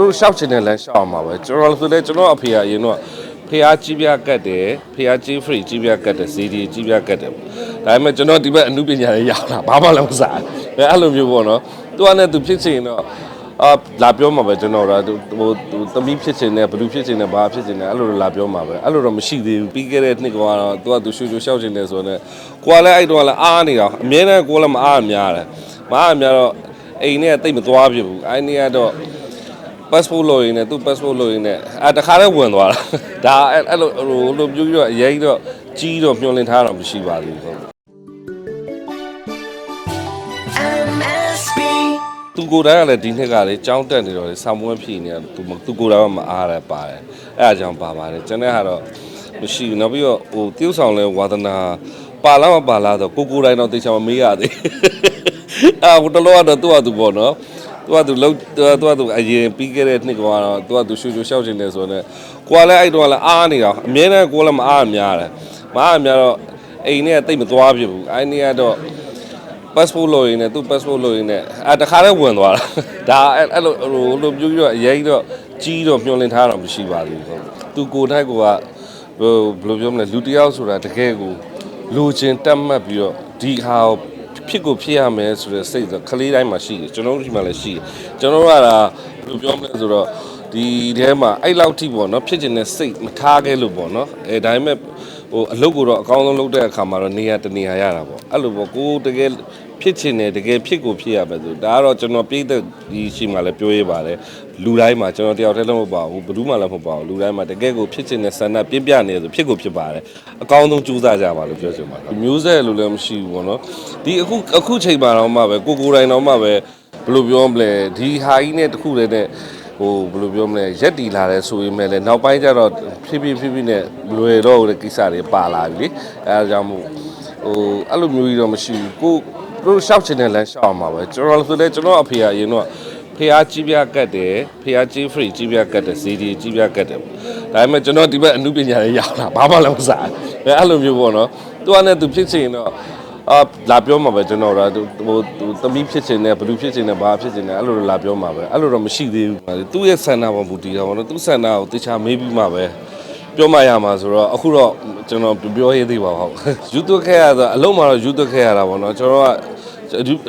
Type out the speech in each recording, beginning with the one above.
တို့ရှောက်ချင်တဲ့လမ်းရှောက်အောင်ပါပဲကျွန်တော်ဆိုလဲကျွန်တော်အဖေကအရင်တော့ဖះကြီးပြကတ်တယ်ဖះကြီး free ကြီးပြကတ်တယ်စီဒီကြီးပြကတ်တယ်ဒါပေမဲ့ကျွန်တော်ဒီဘက်အမှုပညာရေးရောက်လာဘာမှလည်းမစားဘူးအဲ့လိုမျိုးပေါ့နော်သူကလည်းသူဖြစ်ချင်တော့အာလာပြောမှာပဲကျွန်တော်တို့ဟိုသူသမီးဖြစ်ချင်တယ်ဘယ်သူဖြစ်ချင်တယ်ဘာဖြစ်ချင်တယ်အဲ့လိုလာပြောမှာပဲအဲ့လိုတော့မရှိသေးဘူးပြီးခဲ့တဲ့နှစ်ကတော့သူကသူရှူရှူရှောက်ချင်တယ်ဆိုတော့ကိုကလည်းအဲ့တော့လည်းအားနေတာအမြဲတမ်းကိုကလည်းမအားများတယ်မအားများတော့အိမ်နဲ့တိတ်မသွားပြဘူးအဲ့နေ့ကတော့ passport လို့ရင်းနဲ့သူ passport လို့ရင်းနဲ့အဲတခါတည်းဝင်သွားတာဒါအဲ့အဲ့လိုဟိုလိုပြူပြီးတော့အရေးတော့ကြီးတော့မျောလင့်ထားတာမရှိပါဘူးဟုတ် MSB သူကိုယ်တိုင်ကလည်းဒီနှစ်ကလေကြောင်းတက်နေတော့လေဆောင်းမွေးဖြည့်နေတယ်သူမသူကိုယ်တိုင်ကမအားရပါတယ်အဲအကြောင်းပါပါတယ်ကျွန်တော်ကတော့မရှိဘူးနောက်ပြီးတော့ဟို tiêu ဆောင်လဲဝါသနာပါလားမပါလားတော့ကိုကိုယ်တိုင်တော့တေချာမမေးရသေးအာဟိုတလောကတော့သူ့ဟာသူပေါ့နော် သူကသူလုံးသူကသူအရင်ပြီးခဲ့တဲ့နှစ်ကတော့သူကသူရှူရှူရှောက်ချင်တယ်ဆိုတော့ကိုကလည်းအဲ့တော့လည်းအားနေတာအမြဲတမ်းကိုကလည်းမအားများတယ်မအားများတော့အိမ်နဲ့တိတ်မသွားပြဘူးအဲ့နေ့ကတော့ passport လို့ရင်းနဲ့သူ passport လို့ရင်းနဲ့အဲတခါတည်းဝင်သွားတာဒါအဲ့အဲ့လိုဟိုလိုပြူပြီးတော့အရေးတော့ကြီးတော့မျောလင့်ထားတာမရှိပါဘူးဟုတ်သူကိုယ်တိုင်ကဟိုဘယ်လိုပြောမလဲလူတစ်ယောက်ဆိုတာတကယ်ကိုလိုချင်တက်မှတ်ပြီးတော့ဒီဟာကို ဖြစ်ကိုဖြစ်ရမယ်ဆိုတဲ့စိတ်ဆိုခလေးတိုင်းမှာရှိတယ်ကျွန်တော်တို့ဒီမှာလည်းရှိတယ်ကျွန်တော်တို့ကဒါဘယ်လိုပြောမလဲဆိုတော့ဒီထဲမှာအဲ့လောက်ထိပေါ့နော်ဖြစ်ချင်တဲ့စိတ်မထားခဲ့လို့ပေါ့နော်အဲဒါပေမဲ့ ဟိုအလုပ်ကိုတော့အကောင်းဆုံးလုပ်တဲ့အခါမှာတော့နေရာတနေရာရတာပေါ့အဲ့လိုပေါ့ကိုယ်တကယ်ဖြစ်ချင်တယ်တကယ်ဖြစ်ကိုဖြစ်ရမယ်ဆိုဒါကတော့ကျွန်တော်ပြည့်တဲ့ဒီရှိမှလည်းပြောရပါတယ်လူတိုင်းမှာကျွန်တော်တယောက်တည်းလည်းမဟုတ်ပါဘူးဘယ်သူမှလည်းမဟုတ်ပါဘူးလူတိုင်းမှာတကယ်ကိုဖြစ်ချင်တဲ့ဆန္ဒပြင်းပြနေဆိုဖြစ်ကိုဖြစ်ပါတယ်အကောင်းဆုံးကြိုးစားကြပါလို့ပြောချင်ပါတယ်မျိုးဆက်လို့လည်းမရှိဘူးပေါ့နော်ဒီအခုအခုချိန်မှာတော့မှပဲကိုကိုယ်တိုင်တော့မှပဲဘယ်လိုပြောမလဲဒီဟာကြီးနဲ့တခုတည်းနဲ့ ဟိုဘယ်လိုပြောမလဲရက်တီလာတယ်ဆိုရင်လည်းနောက်ပိုင်းကျတော့ဖြည်းဖြည်းဖြည်းဖြည်းနဲ့လွယ်တော့တဲ့ကိစ္စတွေပါလာပြီလေအဲဒါကြောင့်မို့ဟိုအဲ့လိုမျိုးကြီးတော့မရှိဘူးကိုတို့ရှောက်ချင်တဲ့လမ်းရှောက်အောင်ပါပဲကျွန်တော်ဆိုလဲကျွန်တော်အဖေကအရင်တော့ဖះကြီးပြကတ်တယ်ဖះကြီး free ကြီးပြကတ်တယ်စီဒီကြီးပြကတ်တယ်ဒါပေမဲ့ကျွန်တော်ဒီဘက်အမှုပညာရေးရောက်လာဘာမှလည်းမစားဘူးအဲ့လိုမျိုးပေါ့နော်သူကလည်းသူဖြစ်ချင်တော့ အာလာပြောမှာပဲကျွန်တော်တို့ဟိုသူသမီးဖြစ်ချင်တယ်ဘယ်သူဖြစ်ချင်တယ်ဘာဖြစ်ချင်တယ်အဲ့လိုလာပြောမှာပဲအဲ့လိုတော့မရှိသေးဘူးသူ့ရဲ့ဆန္ဒပေါ်မူတည်တာပေါ့နော်သူ့ဆန္ဒကိုတေချာမေးပြီးမှပဲပြောမှရမှာဆိုတော့အခုတော့ကျွန်တော်ပြောရသေးပါဘူးဟုတ်ယူသွက်ခဲ့ရတော့အလုံးမှာတော့ယူသွက်ခဲ့ရတာပေါ့နော်ကျွန်တော်က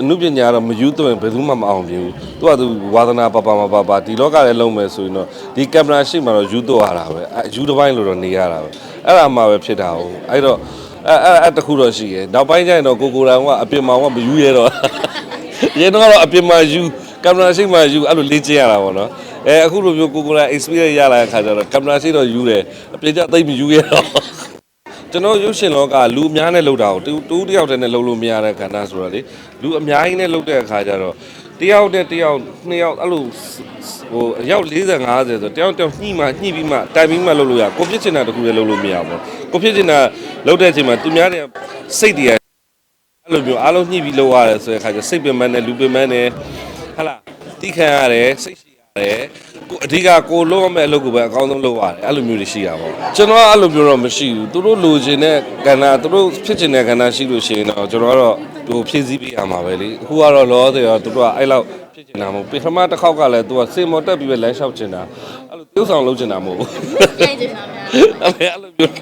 အနုပညာတော့မယူသွက်ဘယ်သူမှမအောင်ပြဘူးသူကသူဝါသနာပပမပပဒီလောကလည်းလုံးမယ်ဆိုရင်တော့ဒီကင်မရာရှိမှတော့ယူသွက်ရတာပဲအဲယူတစ်ပိုင်းလို့တော့နေရတာပဲအဲ့ဒါမှပဲဖြစ်တာဟုတ်အဲ့တော့ အဲ့အဲ့အဲ့တခုတော့ရှိရယ်နောက်ပိုင်းကျရင်တော့ကိုကိုတိုင်ကအပြင်မှာကမယူရတော့ရေတော့အပြင်မှာယူကင်မရာရှိမှယူအဲ့လိုလေ့ကျင့်ရတာပေါ့နော်အဲအခုလိုမျိုးကိုကိုတိုင် experience ရလာတဲ့ခါကျတော့ကင်မရာရှိတော့ယူတယ်အပြင်ကျသိပ်မယူရတော့ကျွန်တော်ရုပ်ရှင်လောကလူအများနဲ့လှုပ်တာကိုတူတူတယောက်တည်းနဲ့လှုပ်လို့မရတဲ့ခန္ဓာဆိုတော့လေလူအများကြီးနဲ့လှုပ်တဲ့အခါကျတော့တယောက်နဲ့တယောက်နှစ်ယောက်အဲ့လို ဟိုအယောက်40 50ဆိုတယောက်တယောက်ညှိမှညှိပြီးမှတိုင်ပြီးမှလှုပ်လို့ရကိုဖြစ်ချင်တာတခုလည်းလှုပ်လို့မရဘူးကိုဖြစ်ချင်တာလှုပ်တဲ့အချိန်မှာသူများတဲ့စိတ်တွေကအဲ့လိုမျိုးအားလုံးညှိပြီးလှုပ်ရတယ်ဆိုတဲ့အခါကျစိတ်ပင်ပန်းနဲ့လူပင်ပန်းနဲ့ဟလာတိခံရတယ်စိတ်ရှိရတယ်ကိုအဓိကကိုလုံးရမယ့်အလုပ်ကိုပဲအကောင်းဆုံးလုပ်ရတယ်အဲ့လိုမျိုးတွေရှိတာပေါ့ကျွန်တော်ကအဲ့လိုမျိုးတော့မရှိဘူးသူတို့လိုချင်တဲ့ကဏ္ဍသူတို့ဖြစ်ချင်တဲ့ကဏ္ဍရှိလို့ရှိရင်တော့ကျွန်တော်ကတော့ဟိုဖြည့်ဆည်းပေးရမှာပဲလေအခုကတော့လောဆယ်တော့သူတို့ကအဲ့လောက် ဖြစ်ချင်တာမဟုတ်ပထမတစ်ခေါက်ကလည်းသူကစင်မော်တက်ပြီးပဲလမ်းလျှောက်ချင်တာအဲ့လိုပြုတ်ဆောင်လုပ်ချင်တာမဟုတ်ဘူးကြိုက်ကြတာများအဲ့လိုမျိုး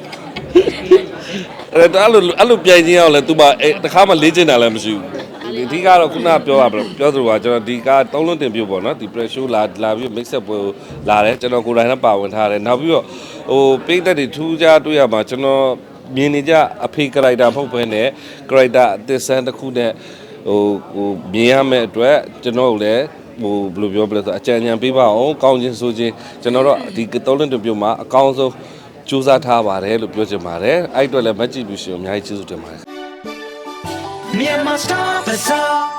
အဲ့ဒါအဲ့လိုအဲ့လိုပြိုင်ခြင်းအောင်လဲ तू မအဲ့တခါမှလေ့ကျင့်တာလည်းမရှိဘူးဒီဒီကတော့ခုနပြောတာပြောသလိုပါကျွန်တော်ဒီကသုံးလုံးတင်ပြုတ်ပေါ့နော်ဒီ pressure လာလာပြီး mix up ပွဲကိုလာတယ်ကျွန်တော်ကိုယ်တိုင်လည်းပါဝင်ထားတယ်နောက်ပြီးတော့ဟိုပိတ်သက်တွေထူးခြားတွေ့ရမှာကျွန်တော်မြင်နေကြအဖေ character မဟုတ်ဘဲနဲ့ character အသစ်ဆန်းတစ်ခုနဲ့ ဟိုဟိုမြင်ရမယ့်အတွက်ကျွန်တော်တို့လည်းဟိုဘယ်လိုပြောပြလဲဆိုအကြံဉာဏ်ပေးပါအောင်ကောင်းခြင်းဆိုခြင်းကျွန်တော်တို့ဒီသုံးလုံးတင်ပြုတ်မှာအကောင်းဆုံးစူးစမ်းထားပါတယ်လို့ပြောချင်ပါတယ်အဲ့အတွက်လည်းမကြည့်ဘူးရှင်အများကြီးကျေးဇူးတင်ပါတယ် Myanmar Star Bazaar